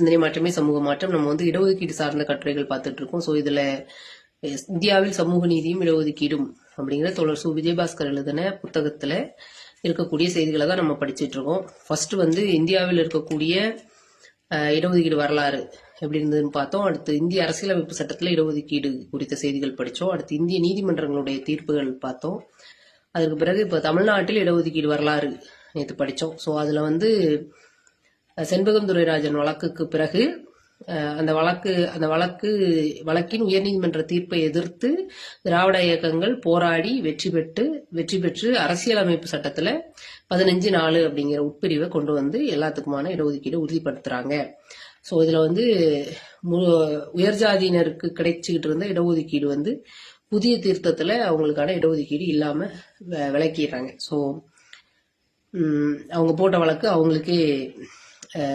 சிந்தனை மாற்றமே சமூக மாற்றம். நம்ம வந்து இடஒதுக்கீடு சார்ந்த கட்டுரைகள் பார்த்துட்டு இருக்கோம். ஸோ இதுல இந்தியாவில் சமூக நீதியும் இடஒதுக்கீடும் அப்படிங்கிற தோழர் சு. விஜயபாஸ்கர் எழுதின புத்தகத்துல இருக்கக்கூடிய செய்திகளை தான் நம்ம படிச்சுட்டு இருக்கோம். ஃபர்ஸ்ட் வந்து இந்தியாவில் இருக்கக்கூடிய இடஒதுக்கீடு வரலாறு எப்படி இருந்ததுன்னு பார்த்தோம். அடுத்து இந்திய அரசியலமைப்பு சட்டத்தில் இடஒதுக்கீடு குறித்த செய்திகள் படித்தோம் அடுத்து இந்திய நீதிமன்றங்களுடைய தீர்ப்புகள் பார்த்தோம். அதுக்கு பிறகு இப்போ தமிழ்நாட்டில் இடஒதுக்கீடு வரலாறு நேற்று படித்தோம் ஸோ அதில் வந்து செண்பகம் துரைராஜன் வழக்குக்கு பிறகு அந்த வழக்கு அந்த வழக்கு வழக்கின் உயர்நீதிமன்ற தீர்ப்பை எதிர்த்து திராவிட இயக்கங்கள் போராடி வெற்றி பெற்று வெற்றி பெற்று அரசியலமைப்பு சட்டத்தில் பதினஞ்சு நாலு அப்படிங்கிற உட்பிரிவை கொண்டு வந்து எல்லாத்துக்குமான இடஒதுக்கீடு உறுதிப்படுத்துகிறாங்க ஸோ இதில் வந்து மு- உயர்ஜாதியினருக்கு கிடைச்சிக்கிட்டு இருந்த இடஒதுக்கீடு வந்து புதிய தீர்த்தத்தில் அவங்களுக்கான இடஒதுக்கீடு இல்லாமல் விளக்கிடுறாங்க. ஸோ அவங்க போட்ட வழக்கு அவங்களுக்கே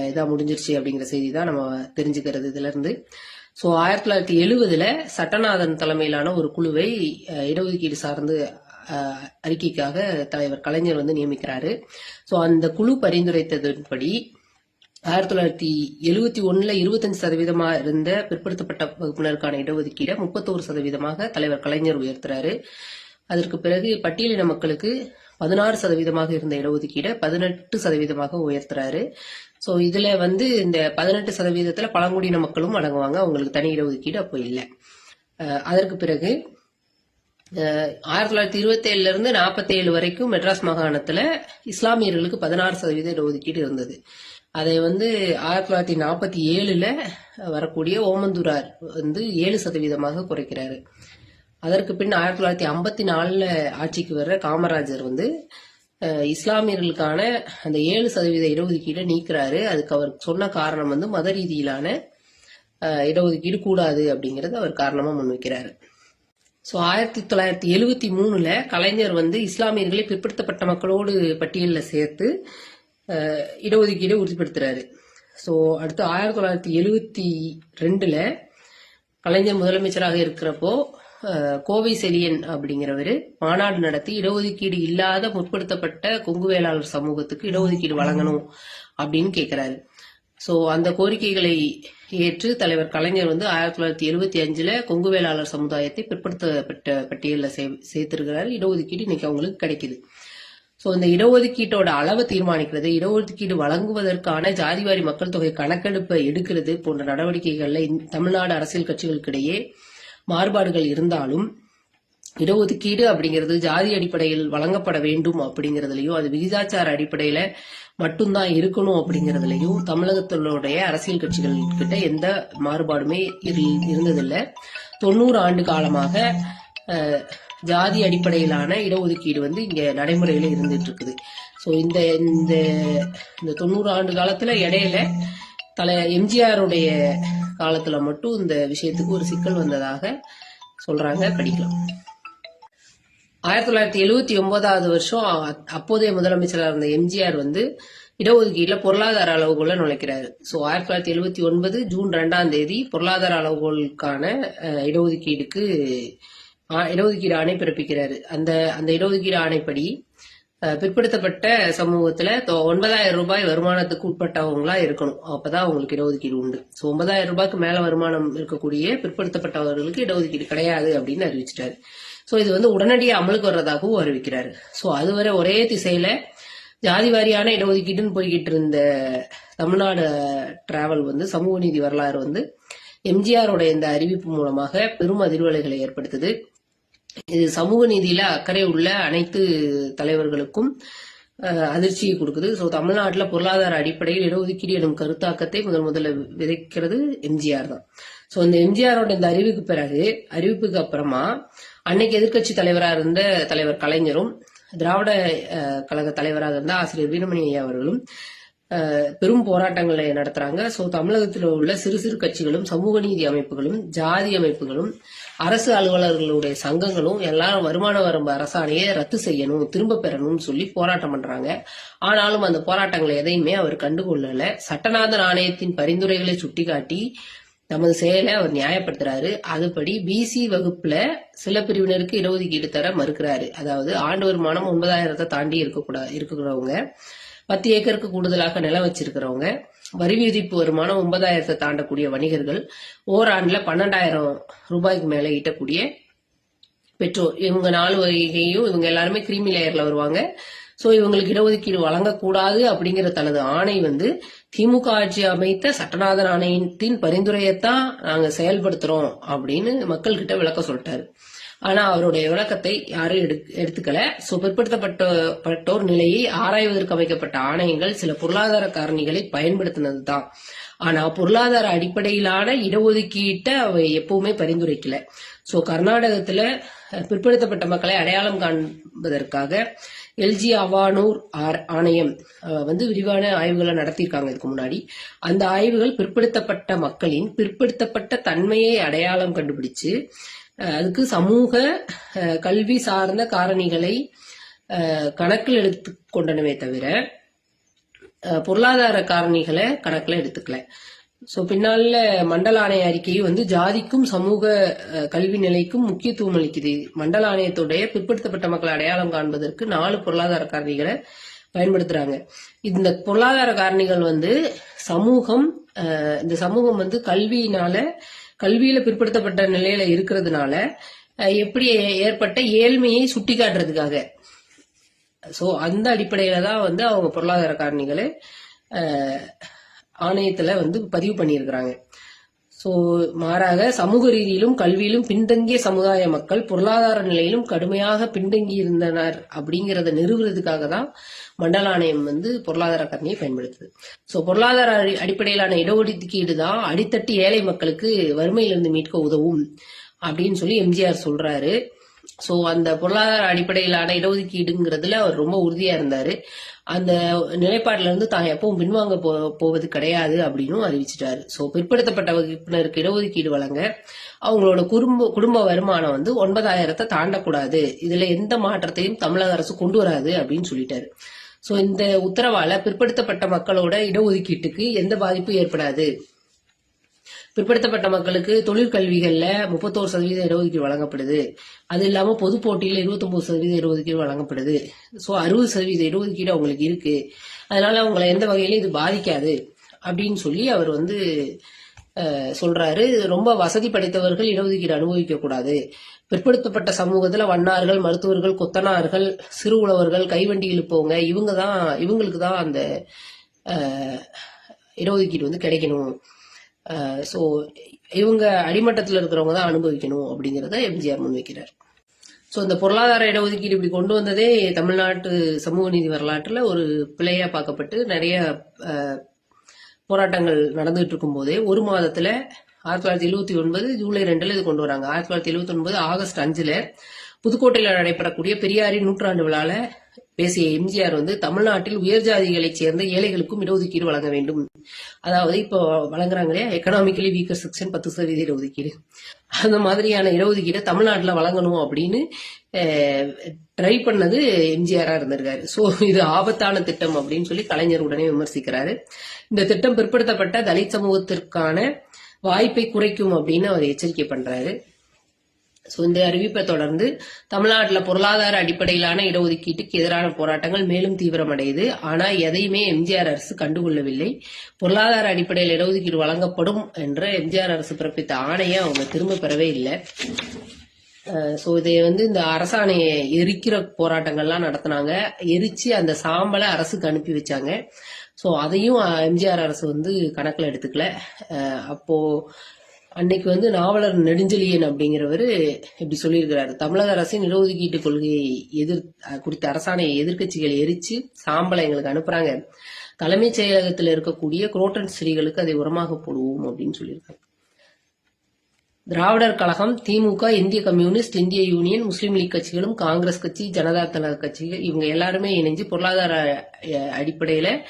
இதாக முடிஞ்சிருச்சு அப்படிங்கிற செய்தி தான் நம்ம தெரிஞ்சுக்கிறது இதுலேருந்து. ஸோ ஆயிரத்தி தொள்ளாயிரத்தி எழுபதில் சட்டநாதன் தலைமையிலான ஒரு குழுவை இடஒதுக்கீடு சார்ந்து அறிக்கைக்காக தலைவர் கலைஞர் வந்து நியமிக்கிறாரு. ஸோ அந்த குழு பரிந்துரைத்ததன்படி ஆயிரத்தி தொள்ளாயிரத்தி எழுவத்தி ஒன்றில் இருபத்தஞ்சு சதவீதமாக இருந்த பிற்படுத்தப்பட்ட வகுப்பினருக்கான இடஒதுக்கீடை முப்பத்தோரு சதவீதமாக தலைவர் கலைஞர் உயர்த்துறாரு. அதற்கு பிறகு பட்டியலின மக்களுக்கு பதினாறு சதவீதமாக இருந்த இடஒதுக்கீடை பதினெட்டு சதவீதமாக உயர்த்துறாரு. ஸோ இதுல வந்து இந்த பதினெட்டு சதவீதத்துல பழங்குடியின மக்களும் அடங்குவாங்க. அவங்களுக்கு தனி இடஒதுக்கீடு அப்போ இல்லை. அதற்கு பிறகு ஆயிரத்தி தொள்ளாயிரத்தி இருபத்தி ஏழுல இருந்து நாற்பத்தி ஏழு வரைக்கும் மெட்ராஸ் மாகாணத்துல இஸ்லாமியர்களுக்கு பதினாறு சதவீத இடஒதுக்கீடு இருந்தது. அதை வந்து ஆயிரத்தி தொள்ளாயிரத்தி நாற்பத்தி ஏழுல வரக்கூடிய ஓமந்தூரார் வந்து ஏழு சதவீதமாக குறைக்கிறாரு. அதற்கு பின் ஆயிரத்தி தொள்ளாயிரத்தி ஐம்பத்தி நாலில் ஆட்சிக்கு வர்ற காமராஜர் வந்து இஸ்லாமியர்களுக்கான அந்த ஏழு சதவீத இடஒதுக்கீடை நீக்கிறாரு. அதுக்கு அவர் சொன்ன காரணம் வந்து மத ரீதியிலான இடஒதுக்கீடு கூடாது அப்படிங்கிறது அவர் காரணமாக முன்வைக்கிறாரு. ஸோ ஆயிரத்தி தொள்ளாயிரத்தி எழுவத்தி மூணில் கலைஞர் வந்து இஸ்லாமியர்களை பிற்படுத்தப்பட்ட மக்களோடு பட்டியலில் சேர்த்து இடஒதுக்கீடை உறுதிப்படுத்துகிறாரு ஸோ அடுத்து ஆயிரத்தி தொள்ளாயிரத்தி எழுவத்தி ரெண்டில் கலைஞர் முதலமைச்சராக இருக்கிறப்போ கோவை செலியன் அப்படிங்கிறவர் மாநாடு நடத்தி இடஒதுக்கீடு இல்லாத முற்படுத்தப்பட்ட கொங்கு வேளாளர் சமூகத்துக்கு இடஒதுக்கீடு வழங்கணும் அப்படின்னு கேட்கிறாரு ஸோ அந்த கோரிக்கைகளை ஏற்று தலைவர் கலைஞர் வந்து ஆயிரத்தி தொள்ளாயிரத்தி எழுபத்தி அஞ்சுல கொங்கு வேளாளர் சமுதாயத்தை பிற்படுத்தப்பட்ட பட்டியலில் சே சேர்த்திருக்கிறாரு. இடஒதுக்கீடு இன்னைக்கு அவங்களுக்கு கிடைக்குது. ஸோ இந்த இடஒதுக்கீட்டோட அளவை தீர்மானிக்கிறது இடஒதுக்கீடு வழங்குவதற்கான ஜாதிவாரி மக்கள் தொகை கணக்கெடுப்பை எடுக்கிறது போன்ற நடவடிக்கைகளில் தமிழ்நாடு அரசியல் கட்சிகளுக்கிடையே மாறுபாடுகள் இருந்தாலும் இடஒதுக்கீடு அப்படிங்கிறது ஜாதி அடிப்படையில் வழங்கப்பட வேண்டும் அப்படிங்கறதுலயும் அது விகிதாச்சார அடிப்படையில மட்டும்தான் இருக்கணும் அப்படிங்கறதுலயும் தமிழகத்தினுடைய அரசியல் கட்சிகள் கிட்ட எந்த மாறுபாடுமே இரு- இருந்ததில்லை. தொண்ணூறு ஆண்டு காலமாக ஜாதி அடிப்படையிலான இடஒதுக்கீடு வந்து இங்க நடைமுறையில இருந்துட்டு இருக்குது ஸோ இந்த இந்த இந்த தொண்ணூறு ஆண்டு காலத்துல இடையில தலை எம்ஜிஆருடைய காலத்துல மட்டும் இந்த விஷயத்துக்கு ஒரு சிக்கல் வந்ததாக சொல்றாங்க. படிக்கலாம். ஆயிரத்தி தொள்ளாயிரத்தி எழுவத்தி ஒன்பதாவது வருஷம் அ- அப்போதைய முதலமைச்சராக இருந்த எம்ஜிஆர் வந்து இடஒதுக்கீடுல பொருளாதார அளவுகோல நுழைக்கிறாரு. ஸோ ஆயிரத்தி தொள்ளாயிரத்தி எழுவத்தி ஒன்பது ஜூன் ரெண்டாம் தேதி பொருளாதார அளவுகோலுக்கான அஹ், இடஒதுக்கீடுக்கு இடஒதுக்கீடு ஆணை பிறப்பிக்கிறாரு. அந்த அந்த இடஒதுக்கீடு ஆணைப்படி பிற்படுத்தப்பட்ட சமூகத்துல ஒன்பதாயிரம் ரூபாய் வருமானத்துக்கு உட்பட்டவங்களா இருக்கணும். அப்பதான் அவங்களுக்கு இடஒதுக்கீடு உண்டு. ஸோ ஒன்பதாயிரம் ரூபாய்க்கு மேல வருமானம் இருக்கக்கூடிய பிற்படுத்தப்பட்டவர்களுக்கு இடஒதுக்கீடு கிடையாது அப்படின்னு அறிவிச்சிட்டாரு. ஸோ இது வந்து உடனடியாக அமலுக்கு வர்றதாகவும் அறிவிக்கிறாரு. ஸோ அதுவரை ஒரே திசையில ஜாதி வாரியான இடஒதுக்கீடுன்னு போய்கிட்டு இருந்த தமிழ்நாடு டிராவல் வந்து சமூக நீதி வரலாறு வந்து எம்ஜிஆரோட இந்த அறிவிப்பு மூலமாக பெரும் அதிர்வலைகளை ஏற்படுத்துது. இது சமூக நீதியில அக்கறை உள்ள அனைத்து தலைவர்களுக்கும் அதிர்ச்சியை கொடுக்குது. ஸோ தமிழ்நாட்டில் பொருளாதார அடிப்படையில் இடஒதுக்கீடு எனும் கருத்தாக்கத்தை முதல் முதல்ல விதைக்கிறது எம்ஜிஆர் தான். ஸோ இந்த எம்ஜிஆரோட இந்த அறிவுக்கு பிறகு அறிவிப்புக்கு அப்புறமா அன்னைக்கு எதிர்க்கட்சி தலைவராக இருந்த தலைவர் கலைஞரும் திராவிட கழக தலைவராக இருந்த ஆசிரியர் வீரமணி ஐயா அவர்களும் பெரும் போராட்டங்களை நடத்துறாங்க. ஸோ தமிழகத்தில் உள்ள சிறு சிறு கட்சிகளும் சமூக நீதி அமைப்புகளும் ஜாதி அமைப்புகளும் அரசு அலுவலர்களுடைய சங்கங்களும் எல்லாரும் வருமான வரம்பு அரசாணையை ரத்து செய்யணும் திரும்ப பெறணும்னு சொல்லி போராட்டம் பண்றாங்க. ஆனாலும் அந்த போராட்டங்களை எதையுமே அவர் கண்டுகொள்ளல. சட்டநாதன் ஆணையத்தின் பரிந்துரைகளை சுட்டிக்காட்டி தமது செயலை அவர் நியாயப்படுத்துறாரு. அதுபடி பிசி வகுப்புல சில பிரிவினருக்கு இடஒதுக்கீடு தர மறுக்கிறாரு. அதாவது ஆண்டு வருமானம் ஒன்பதாயிரத்தை தாண்டி இருக்கக்கூடாது இருக்கிறவங்க. பத்து ஏக்கருக்கு கூடுதலாக நிலம் வச்சிருக்கிறவங்க. வரி விதிப்பு வருமானம் ஒன்பதாயிரத்தை தாண்டக்கூடிய வணிகர்கள் ஓராண்டுல பன்னெண்டாயிரம் ரூபாய்க்கு மேல ஈட்டக்கூடிய பெற்றோர். இவங்க நாலு வகையும் இவங்க எல்லாருமே கிரீமி லேயர்ல வருவாங்க. சோ இவங்களுக்கு இடஒதுக்கீடு வழங்கக்கூடாது அப்படிங்கிற தனது ஆணை வந்து திமுக ஆட்சி அமைத்த சட்டநாதன் ஆணையத்தின் பரிந்துரையைத்தான் நாங்க செயல்படுத்துறோம் அப்படின்னு மக்கள்கிட்ட விளக்க சொல்லிட்டாரு. ஆனா அவருடைய விளக்கத்தை யாரும் எடுத்துக்கல. சோ பிற்படுத்தப்பட்டோர் நிலையை ஆராய்வதற்கு அமைக்கப்பட்ட ஆணையங்கள் சில பொருளாதார காரணிகளை பயன்படுத்தினதுதான். ஆனா பொருளாதார அடிப்படையிலான இடஒதுக்கீட்டை அவை எப்பவுமே பரிந்துரைக்கல. சோ கர்நாடகத்துல பிற்படுத்தப்பட்ட மக்களை அடையாளம் காண்பதற்காக எல்ஜி அவானூர் ஆர்- ஆணையம் வந்து விரிவான ஆய்வுகளை நடத்தியிருக்காங்க இதுக்கு முன்னாடி. அந்த ஆய்வுகள் பிற்படுத்தப்பட்ட மக்களின் பிற்படுத்தப்பட்ட தன்மையை அடையாளம் கண்டுபிடிச்சு அதுக்கு சமூக கல்வி சார்ந்த காரணிகளை கணக்கில் எடுத்து கொண்டனவே தவிர பொருளாதார காரணிகளை கணக்கில் எடுத்துக்கல. ஸோ பின்னால மண்டல ஆணைய அறிக்கையும் வந்து ஜாதிக்கும் சமூக கல்வி நிலைக்கும் முக்கியத்துவம் அளிக்குது. மண்டல ஆணையத்துடைய பிற்படுத்தப்பட்ட மக்களை அடையாளம் காண்பதற்கு நாலு பொருளாதார காரணிகளை பயன்படுத்துறாங்க. இந்த பொருளாதார காரணிகள் வந்து சமூகம் இந்த சமூகம் வந்து கல்வியினால கல்வியில பிற்படுத்தப்பட்ட நிலையில இருக்கிறதுனால எப்படி ஏற்பட்ட ஏழ்மையை சுட்டிக்காட்டுறதுக்காக. சோ அந்த அடிப்படையில தான் வந்து அவங்க பொருளாதார காரணிகளை ஆணையத்துல வந்து பதிவு பண்ணியிருக்கிறாங்க. சோ மாறாக சமூக ரீதியிலும் கல்வியிலும் பின்தங்கிய சமுதாய மக்கள் பொருளாதார நிலையிலும் கடுமையாக பின்தங்கி இருந்தனர் அப்படிங்கறத நிறுவுறதுக்காக தான் மண்டல ஆணையம் வந்து பொருளாதார காரணியை பயன்படுத்துது. சோ பொருளாதார அடி- அடிப்படையிலான இடஒதுக்கீடு தான் அடித்தட்டு ஏழை மக்களுக்கு வறுமையிலிருந்து மீட்க உதவும் அப்படின்னு சொல்லி எம்ஜிஆர் சொல்றாரு. சோ அந்த பொருளாதார அடிப்படையிலான இடஒதுக்கீடுங்கிறதுல அவர் ரொம்ப உறுதியா இருந்தாரு. அந்த நிலைப்பாட்டுல இருந்து தான் எப்பவும் பின்வாங்க போ- போவது கிடையாது அப்படின்னு அறிவிச்சிட்டாரு. சோ பிற்படுத்தப்பட்ட வகுப்பினருக்கு இடஒதுக்கீடு வழங்க அவங்களோட குடும்ப குடும்ப வருமானம் வந்து ஒன்பதாயிரத்தை தாண்டக்கூடாது. இதுல எந்த மாற்றத்தையும் தமிழக அரசு கொண்டு வராது அப்படின்னு சொல்லிட்டாரு. சோ இந்த உத்தரவால பிற்படுத்தப்பட்ட மக்களோட இடஒதுக்கீட்டுக்கு எந்த பாதிப்பும் ஏற்படாது. பிற்படுத்தப்பட்ட மக்களுக்கு தொழிற்கல்விகள்ல முப்பத்தோரு சதவீத இடஒதுக்கீடு வழங்கப்படுது. அது இல்லாம பொது போட்டியில 29% சதவீத இடஒதுக்கீடு வழங்கப்படுது. சோ அறுபது சதவீத இடஒதுக்கீடு அவங்களுக்கு இருக்கு. அதனால அவங்களை எந்த வகையிலும் இது பாதிக்காது அப்படின்னு சொல்லி அவர் வந்து சொல்றாரு. ரொம்ப வசதி படைத்தவர்கள் இடஒதுக்கீடு அனுபவிக்க கூடாது. பிற்படுத்தப்பட்ட சமூகத்துல வண்ணார்கள் மருத்துவர்கள் கொத்தனார்கள் சிறு உழவர்கள் கைவண்டி இழுப்பவங்க இவங்க தான் இவங்களுக்கு தான் அந்த இடஒதுக்கீடு வந்து கிடைக்கணும். ஸோ இவங்க அடிமட்டத்தில் இருக்கிறவங்க தான் அனுபவிக்கணும் அப்படிங்கிறத எம்ஜிஆர் முன்வைக்கிறார். ஸோ இந்த பொருளாதார இடஒதுக்கீடு இப்படி கொண்டு வந்ததே தமிழ்நாட்டு சமூக நீதி வரலாற்றில் ஒரு பிழையாக பார்க்கப்பட்டு நிறைய போராட்டங்கள் நடந்துகிட்டு இருக்கும்போதே ஒரு மாதத்தில் ஆயிரத்தி தொள்ளாயிரத்தி எழுபத்தி ஒன்பது ஜூலை ரெண்டில் இது கொண்டு வராங்க. ஆயிரத்தி தொள்ளாயிரத்தி எழுபத்தி ஒன்பது ஆகஸ்ட் அஞ்சில் புதுக்கோட்டையில் நடைபெறக்கூடிய பெரியாரின் நூற்றாண்டு விழாவில் பேசிய எம்ஜிஆர் வந்து தமிழ்நாட்டில் உயர் ஜாதிகளைச் சேர்ந்த ஏழைகளுக்கும் இடஒதுக்கீடு வழங்க வேண்டும். அதாவது இப்போ வழங்குறாங்களே எக்கனாமிக்கலி வீக்கர் செக்ஷன் பத்து சதவீத இடஒதுக்கீடு. அந்த மாதிரியான இடஒதுக்கீடை தமிழ்நாட்டில் வழங்கணும் அப்படின்னு ட்ரை பண்ணது எம்ஜிஆரா இருந்திருக்காரு. ஸோ இது ஆபத்தான திட்டம் அப்படின்னு சொல்லி கலைஞர் உடனே விமர்சிக்கிறாரு. இந்த திட்டம் பிற்படுத்தப்பட்ட தலித் சமூகத்திற்கான வாய்ப்பை குறைக்கும் அப்படின்னு அவர் எச்சரிக்கை பண்றாரு. ஸோ இந்த அறிவிப்பை தொடர்ந்து தமிழ்நாட்டில் பொருளாதார அடிப்படையிலான இடஒதுக்கீட்டுக்கு எதிரான போராட்டங்கள் மேலும் தீவிரமடையுது. ஆனால் எதையுமே எம்ஜிஆர் அரசு கண்டுகொள்ளவில்லை. பொருளாதார அடிப்படையில் இடஒதுக்கீடு வழங்கப்படும் என்ற எம்ஜிஆர் அரசு பிறப்பித்த ஆணையை அவங்க திரும்ப பெறவே இல்லை. ஸோ இதை வந்து இந்த அரசாணையை எரிக்கிற போராட்டங்கள்லாம் நடத்தினாங்க. எரிச்சு அந்த சாம்பலை அரசுக்கு அனுப்பி வச்சாங்க. ஸோ அதையும் எம்ஜிஆர் அரசு வந்து கணக்கில் எடுத்துக்கல. அப்போது அன்னைக்கு வந்து நாவலர் நெடுஞ்செழியன் அப்படிங்கிறவர் இப்படி சொல்லியிருக்கிறாரு. தமிழக அரசின் இடஒதுக்கீட்டு கொள்கையை எதிர் குறித்த அரசாணையை எதிர்க்கட்சிகள் எரிச்சு சாம்பலை எங்களுக்கு அனுப்புறாங்க. தலைமைச் செயலகத்தில் இருக்கக்கூடிய குரோட்டன் ஸ்ரீகளுக்கு அதை உரமாக போடுவோம் அப்படின்னு சொல்லியிருக்காங்க. திராவிடர் கழகம் திமுக இந்திய கம்யூனிஸ்ட் இந்திய யூனியன் முஸ்லீம் லீக் கட்சிகளும் காங்கிரஸ் கட்சி ஜனதா தள கட்சிகள் இவங்க எல்லாருமே இணைஞ்சு பொருளாதார அடிப்படையில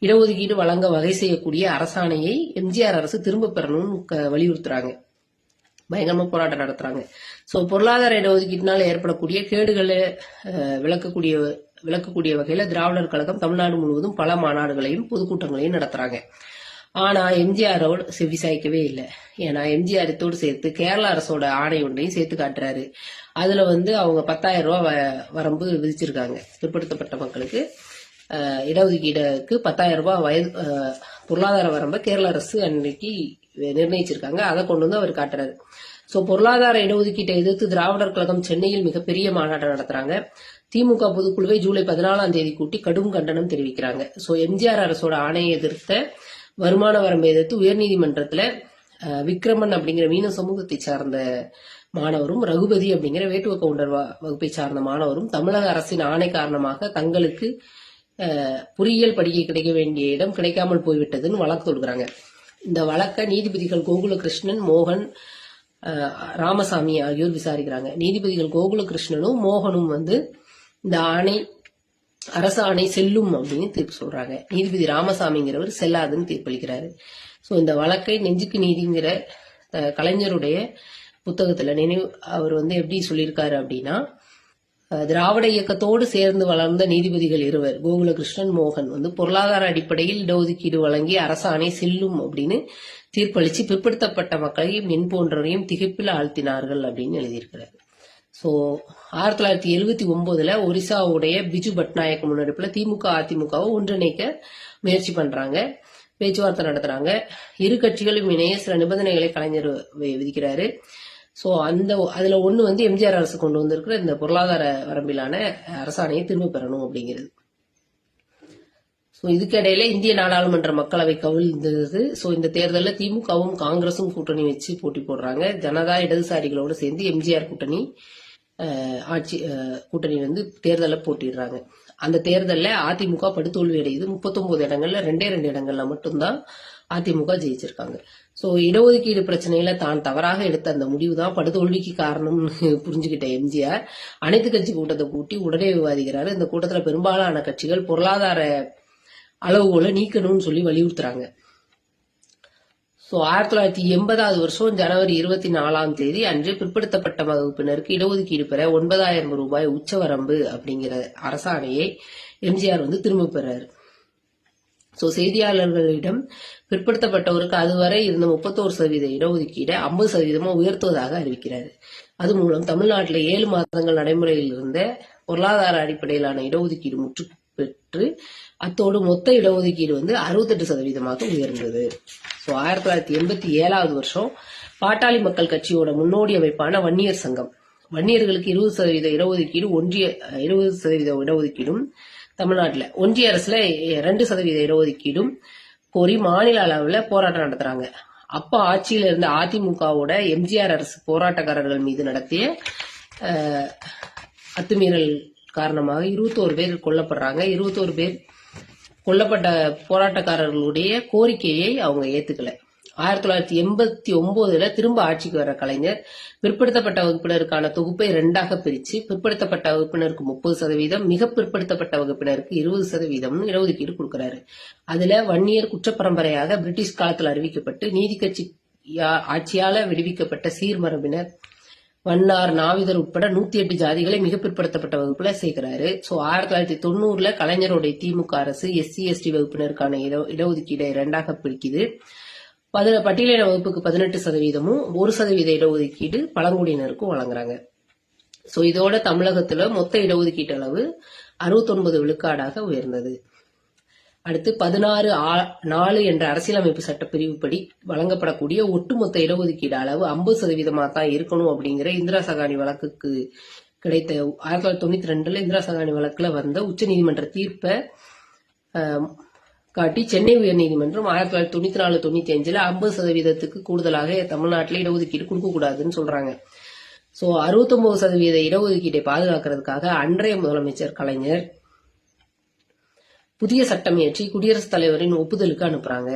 இடஒதுக்கீடு வழங்க வகை செய்யக்கூடிய அரசாணையை எம்ஜிஆர் அரசு திரும்ப பெறணும்னு க- வலியுறுத்துறாங்க. பயங்கரமா போராட்டம் நடத்துறாங்க. சோ பொருளாதார இடஒதுக்கீட்டினால் ஏற்படக்கூடிய கேடுகளை விளக்கக்கூடிய விளக்கக்கூடிய வகையில திராவிடர் கழகம் தமிழ்நாடு முழுவதும் பல மாநாடுகளையும் பொதுக்கூட்டங்களையும் நடத்துறாங்க. ஆனா எம்ஜிஆரோடு செவிசாய்க்கவே இல்லை. ஏன்னா எம்ஜிஆரத்தோடு சேர்த்து கேரள அரசோட ஆணை ஒன்றையும் சேர்த்து காட்டுறாரு. அதுல வந்து அவங்க பத்தாயிரம் ரூபாய் வ- வரம்பு விதிச்சிருக்காங்க. பிற்படுத்தப்பட்ட மக்களுக்கு. இடஒதுக்கீடுக்கு பத்தாயிரம் ரூபாய் வயது பொருளாதார வரம்பை கேரள அரசு அன்னைக்கு நிர்ணயிச்சிருக்காங்க. அதை கொண்டு வந்து அவர் காட்டுறாரு. ஸோ பொருளாதார இடஒதுக்கீட்டை எதிர்த்து திராவிடர் கழகம் சென்னையில் மிகப்பெரிய மாநாட்டம் நடத்துறாங்க. திமுக பொதுக்குழுவை ஜூலை பதினாலாம் தேதி கூட்டி கடும் கண்டனம் தெரிவிக்கிறாங்க. ஸோ எம்ஜிஆர் அரசோட ஆணையை எதிர்த்த வருமான வரம்பை எதிர்த்து உயர்நீதிமன்றத்தில் விக்ரமன் அப்படிங்கிற மீன சமூகத்தை சார்ந்த மாணவரும் ரகுபதி அப்படிங்கிற வேட்டுவ கவுண்டர் வகுப்பை சார்ந்த மாணவரும் தமிழக அரசின் ஆணை காரணமாக தங்களுக்கு பொறியியல் படிக்க கிடைக்க வேண்டிய இடம் கிடைக்காமல் போய்விட்டதுன்னு வழக்கு தொடுக்கிறாங்க. இந்த வழக்கை நீதிபதிகள் கோகுலகிருஷ்ணன் மோகன் ராமசாமி ஆகியோர் விசாரிக்கிறாங்க. நீதிபதிகள் கோகுலகிருஷ்ணனும் மோகனும் வந்து இந்த ஆணை அரசாணை செல்லும் அப்படின்னு தீர்ப்பு சொல்றாங்க. நீதிபதி ராமசாமிங்கிறவர் செல்லாதுன்னு தீர்ப்பளிக்கிறாரு ஸோ இந்த வழக்கை நெஞ்சுக்கு நீதிங்கிற கலைஞருடைய புத்தகத்துல நினைவு அவர் வந்து எப்படி சொல்லியிருக்காரு அப்படின்னா திராவிட இயக்கத்தோடு சேர்ந்து வளர்ந்த நீதிபதிகள் இருவர் கோகுலகிருஷ்ணன் மோகன் வந்து பொருளாதார அடிப்படையில் இடஒதுக்கீடு வழங்கி அரசாணை செல்லும் அப்படின்னு தீர்ப்பளிச்சு பிற்படுத்தப்பட்ட மக்களையும் மென் போன்றவரையும் திகைப்பில் ஆழ்த்தினார்கள் அப்படின்னு எழுதியிருக்கிறார். ஸோ ஆயிரத்தி தொள்ளாயிரத்தி எழுபத்தி ஒன்பதுல ஒரிசாவுடைய பிஜு பட்நாயக் முன்னெடுப்பில் திமுக அதிமுகவை ஒன்றிணைக்க முயற்சி பண்றாங்க. பேச்சுவார்த்தை நடத்துறாங்க. இரு கட்சிகளும் இணைய சில நிபந்தனைகளை கலைஞர் வி- விதிக்கிறாரு. ஸோ அந்த அதுல ஒன்று வந்து எம்ஜிஆர் அரசு கொண்டு வந்திருக்கிற இந்த பொருளாதார வரம்பிலான அரசாணையை திரும்ப பெறணும் அப்படிங்கிறது. ஸோ இதுக்கிடையில இந்திய நாடாளுமன்ற மக்களவை கவிழ்ந்தது ஸோ இந்த தேர்தலில் திமுகவும் காங்கிரசும் கூட்டணி வச்சு போட்டி போடுறாங்க. ஜனதா இடதுசாரிகளோடு சேர்ந்து எம்ஜிஆர் கூட்டணி ஆட்சி கூட்டணி வந்து தேர்தலில் போட்டிடுறாங்க. அந்த தேர்தலில் அதிமுக படுதோல்வி அடையுது. முப்பத்தொன்பது இடங்கள்ல ரெண்டே ரெண்டு இடங்கள்ல மட்டும்தான் அதிமுக ஜெயிச்சிருக்காங்க. ஸோ இடஒதுக்கீடு பிரச்சனையில தான் தவறாக எடுத்த அந்த முடிவு தான் படுதோல்விக்கு காரணம்னு புரிஞ்சுக்கிட்ட எம்ஜிஆர். அனைத்து கட்சி கூட்டத்தை கூட்டி உடனே விவாதிக்கிறாரு. இந்த கூட்டத்தில் பெரும்பாலான கட்சிகள் பொருளாதார அளவுகோலை நீக்கணும்னு சொல்லி வலியுறுத்துறாங்க. ஸோ ஆயிரத்தி தொள்ளாயிரத்தி எண்பதாவது வருஷம் ஜனவரி இருபத்தி நாலாம் தேதி அன்று பிற்படுத்தப்பட்ட வகுப்பினருக்கு இடஒதுக்கீடு பெற ஒன்பதாயிரம் ரூபாய் உச்சவரம்பு அப்படிங்கிற அரசாணையை எம்ஜிஆர் வந்து திரும்ப பெறாரு. ஸோ செய்தியாளர்களிடம் பிற்படுத்தப்பட்டவருக்கு அதுவரை இருந்த முப்பத்தோரு சதவீத இடஒதுக்கீடை ஐம்பது சதவீதமாக உயர்த்துவதாக அறிவிக்கிறார். அது மூலம் தமிழ்நாட்டில் ஏழு மாதங்கள் நடைமுறையில் இருந்த பொருளாதார அடிப்படையிலான இடஒதுக்கீடு முற்று பெற்று அத்தோடு மொத்த இடஒதுக்கீடு வந்து அறுபத்தெட்டு சதவீதமாக உயர்ந்தது. ஸோ ஆயிரத்தி தொள்ளாயிரத்தி எண்பத்தி ஏழாவது வருஷம் பாட்டாளி மக்கள் கட்சியோட முன்னோடி அமைப்பான வன்னியர் சங்கம். வன்னியர்களுக்கு இருபது சதவீத இடஒதுக்கீடு ஒன்றிய இருபது சதவீத இடஒதுக்கீடும் தமிழ்நாட்டில். ஒன்றிய அரசுல ரெண்டு சதவீத இடஒதுக்கீடும் கோரி மாநில அளவில் போராட்டம் நடத்துறாங்க. அப்ப ஆட்சியில் இருந்த அதிமுகவோட எம்ஜிஆர் அரசு போராட்டக்காரர்கள் மீது நடத்திய அத்துமீறல் காரணமாக இருபத்தோரு பேர் கொல்லப்படுறாங்க. இருபத்தோரு பேர் கொல்லப்பட்ட போராட்டக்காரர்களுடைய கோரிக்கையை அவங்க ஏத்துக்கல. ஆயிரத்தி தொள்ளாயிரத்தி எண்பத்தி ஒன்பதுல திரும்ப ஆட்சிக்கு வர கலைஞர் பிற்படுத்தப்பட்ட வகுப்பினருக்கான தொகுப்பை ரெண்டாக பிரிச்சு பிற்படுத்தப்பட்ட வகுப்பினருக்கு முப்பது சதவீதம் மிக பிற்படுத்தப்பட்ட வகுப்பினருக்கு இருபது சதவீதம்னு இடஒதுக்கீடு கொடுக்கிறாரு. அதுல வன்னியர் குற்றப்பரம்பரையாக பிரிட்டிஷ் காலத்தில் அறிவிக்கப்பட்டு நீதி கட்சி யா- ஆட்சியால விடுவிக்கப்பட்ட சீர்மரபினர் வண்ணார் நாவிதர் உட்பட நூத்தி எட்டு ஜாதிகளை மிக பிற்படுத்தப்பட்ட வகுப்புல சேர்க்கிறாரு. சோ ஆயிரத்தி தொள்ளாயிரத்தி தொண்ணூறுல கலைஞருடைய திமுக அரசு எஸ்சி எஸ்டி வகுப்பினருக்கான இட- இடஒதுக்கீடை இரண்டாக பிரிக்குது. பதின பட்டியலின வகுப்புக்கு பதினெட்டு சதவீதமும் ஒரு சதவீத இடஒதுக்கீடு பழங்குடியினருக்கும் வழங்குறாங்க. சோ இதோட தமிழகத்துல மொத்த இடஒதுக்கீட்டு அளவு 69 விழுக்காடாக உயர்ந்தது. அடுத்து பதினாறு நாலு என்ற அரசியலமைப்பு சட்ட பிரிவுப்படி வழங்கப்படக்கூடிய ஒட்டுமொத்த இடஒதுக்கீடு அளவு ஐம்பது சதவீதமாக தான் இருக்கணும் அப்படிங்கிற இந்திரா சகானி வழக்குக்கு கிடைத்த ஆயிரத்தி தொள்ளாயிரத்தி தொண்ணூத்தி ரெண்டுல இந்திரா சகானி வழக்குல வந்த உச்சநீதிமன்ற தீர்ப்பை காட்டி சென்னை உயர்நீதிமன்றம் ஆயிரத்தி தொள்ளாயிரத்தி தொண்ணூத்தி நாலு தொண்ணூத்தி அஞ்சுல ஐம்பது சதவீதத்துக்கு கூடுதலாக தமிழ்நாட்டில் இடஒதுக்கீடு கொடுக்க கூடாதுன்னு சொல்றாங்க. சோ 69% சதவீத இடஒதுக்கீட்டை பாதுகாக்கிறதுக்காக அன்றைய முதலமைச்சர் கலைஞர் புதிய சட்டம் இயற்றி குடியரசுத் தலைவரின் ஒப்புதலுக்கு அனுப்புறாங்க.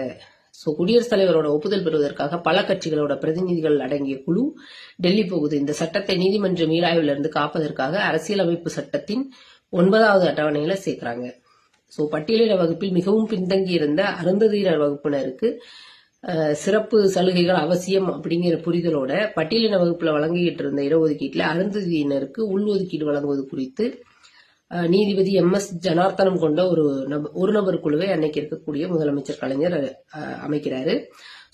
ஸோ குடியரசுத் தலைவரோட ஒப்புதல் பெறுவதற்காக பல கட்சிகளோட பிரதிநிதிகள் அடங்கிய குழு டெல்லி போகுது. இந்த சட்டத்தை நீதிமன்ற மீளாய்விலிருந்து காப்பதற்காக அரசியலமைப்பு சட்டத்தின் ஒன்பதாவது அட்டவணையில சேர்க்கிறாங்க. ஸோ பட்டியலின வகுப்பில் மிகவும் பின்தங்கி இருந்த அருந்ததியினர் வகுப்பினருக்கு சிறப்பு சலுகைகள் அவசியம் அப்படிங்கிற புரிதலோட பட்டியலின வகுப்புல வழங்கிட்டு இருந்த இடஒதுக்கீட்டில் அருந்ததியினருக்கு உள்ஒதுக்கீடு வழங்குவது குறித்து நீதிபதி எம் எஸ் ஜனார்த்தனம் கொண்ட ஒரு நப- ஒரு நபர் குழுவை அன்னைக்கு இருக்கக்கூடிய முதலமைச்சர் கலைஞர் அமைக்கிறாரு.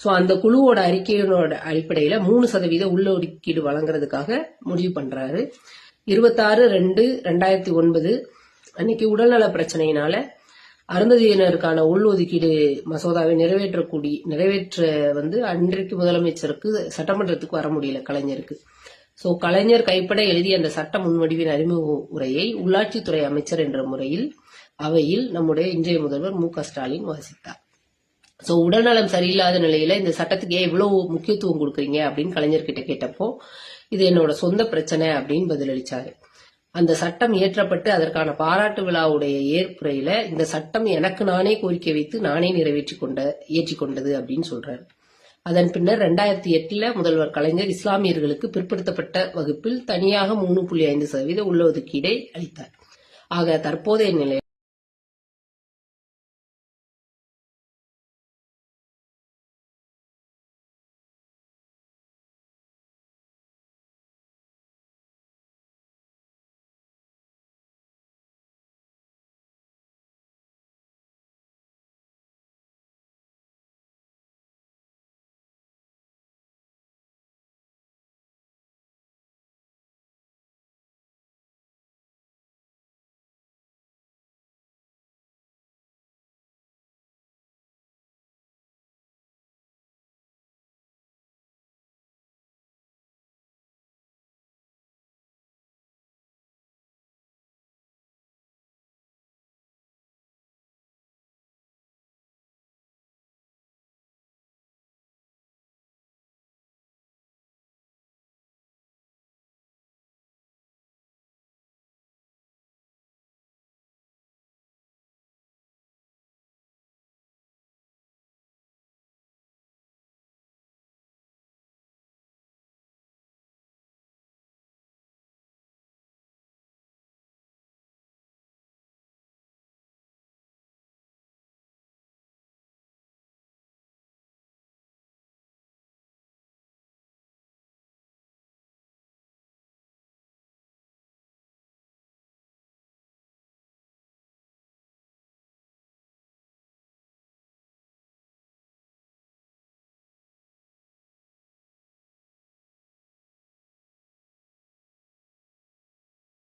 சோ அந்த குழுவோட அறிக்கையினோட அடிப்படையில மூணு சதவீத உள்ளொதுக்கீடு வழங்குறதுக்காக முடிவு பண்றாரு. இருபத்தாறு ரெண்டு ரெண்டாயிரத்தி ஒன்பது அன்னைக்கு உடல்நல பிரச்சனையினால அருந்ததியினருக்கான உள்ஒதுக்கீடு மசோதாவை நிறைவேற்றக்கூடிய நிறைவேற்ற வந்து அன்றைக்கு முதலமைச்சருக்கு சட்டமன்றத்துக்கு வர முடியல கலைஞருக்கு. சோ கலைஞர் கைப்பட எழுதிய அந்த சட்ட முன்வடிவின் அறிமுக உரையை உள்ளாட்சித்துறை அமைச்சர் என்ற முறையில் அவையில் நம்முடைய இன்றைய முதல்வர் மு ஸ்டாலின் வாசித்தார். சோ உடல்நலம் சரியில்லாத நிலையில இந்த சட்டத்துக்கு ஏன் இவ்வளவு முக்கியத்துவம் கொடுக்குறீங்க அப்படின்னு கலைஞர்கிட்ட கேட்டப்போ இது என்னோட சொந்த பிரச்சனை அப்படின்னு பதிலளிச்சாரு. அந்த சட்டம் இயற்றப்பட்டு அதற்கான பாராட்டு விழாவுடைய ஏற்புரையில இந்த சட்டம் எனக்கு நானே கோரிக்கை வைத்து நானே நிறைவேற்றி கொண்ட ஏற்றி கொண்டது அப்படின்னு சொல்றாரு. அதன் பின்னர் ரெண்டாயிரத்தி எட்டில் முதல்வர் கலைஞர் இஸ்லாமியர்களுக்கு பிற்படுத்தப்பட்ட வகுப்பில் தனியாக மூணு புள்ளி ஐந்து சதவீத உள்ளஒதுக்கீடை அளித்தார். ஆக தற்போதைய நிலை